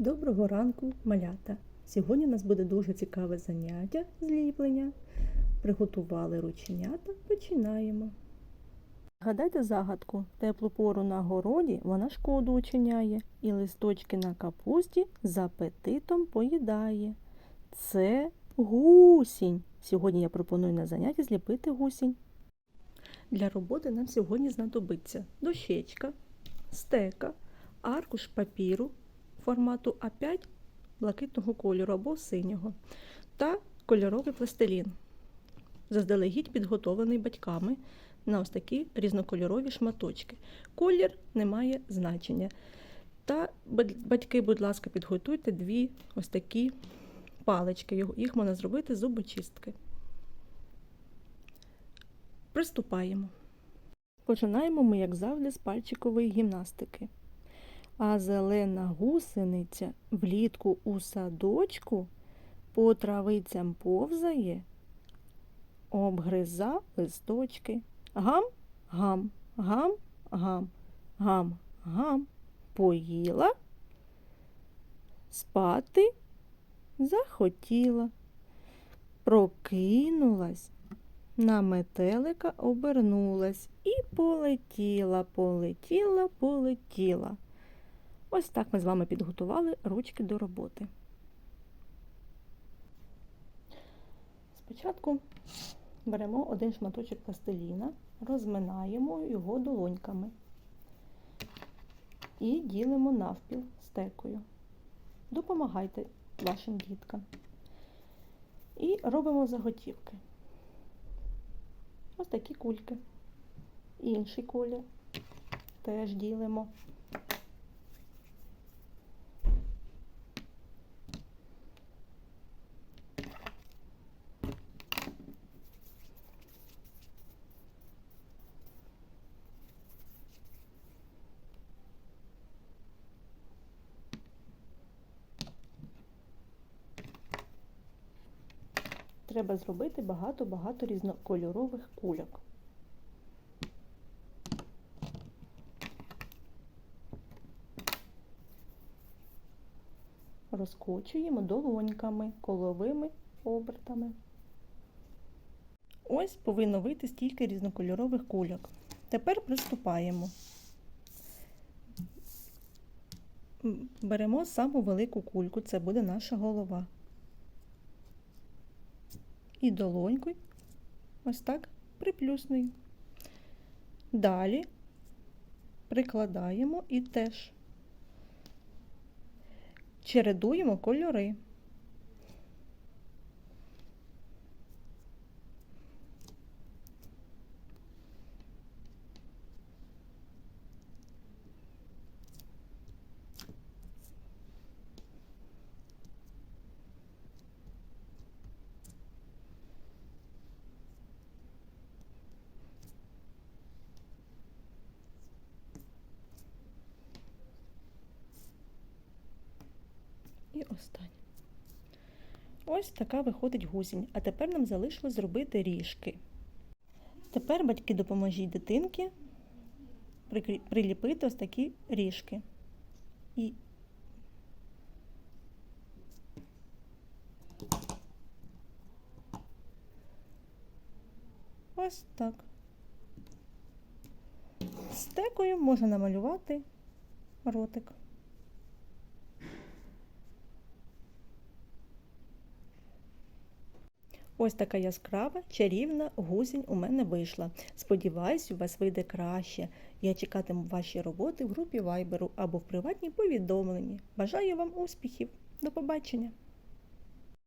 Доброго ранку, малята! Сьогодні у нас буде дуже цікаве заняття зліплення. Приготували рученята, починаємо. Гадайте загадку. Теплу пору на городі вона шкоду учиняє і листочки на капусті з апетитом поїдає. Це гусінь. Сьогодні я пропоную на занятті зліпити гусінь. Для роботи нам сьогодні знадобиться дощечка, стека, аркуш папіру формату А5 блакитного кольору або синього та кольоровий пластилін, заздалегідь підготовлений батьками на ось такі різнокольорові шматочки. Колір не має значення. Та батьки, будь ласка, підготуйте дві ось такі палички. Їх можна зробити зубочистки. Приступаємо. Починаємо ми, як завжди, з пальчикової гімнастики. А зелена гусениця влітку у садочку по травицям повзає, обгриза листочки. Гам, гам, гам, гам, гам, гам, поїла, спати захотіла, прокинулась, на метелика обернулась і полетіла, полетіла, полетіла. Ось так ми з вами підготували ручки до роботи. Спочатку беремо один шматочок пластиліна, розминаємо його долоньками і ділимо навпіл стекою. Допомагайте вашим діткам. І робимо заготівки. Ось такі кульки. Інший колір теж ділимо. Треба зробити багато-багато різнокольорових кульок. Розкочуємо долоньками, коловими обертами. Ось повинно вийти стільки різнокольорових кульок. Тепер приступаємо. Беремо саму велику кульку, це буде наша голова і долонькою ось так приплюсною. Далі прикладаємо і теж чередуємо кольори. І останнє. Ось така виходить гусінь. А тепер нам залишилось зробити ріжки. Тепер батьки допоможіть дитинки приліпити ось такі ріжки. І ось так. Стекою можна намалювати ротик. Ось така яскрава, чарівна гузінь у мене вийшла. Сподіваюсь, у вас вийде краще. Я чекатиму ваші роботи в групі Вайберу або в приватній повідомленні. Бажаю вам успіхів! До побачення!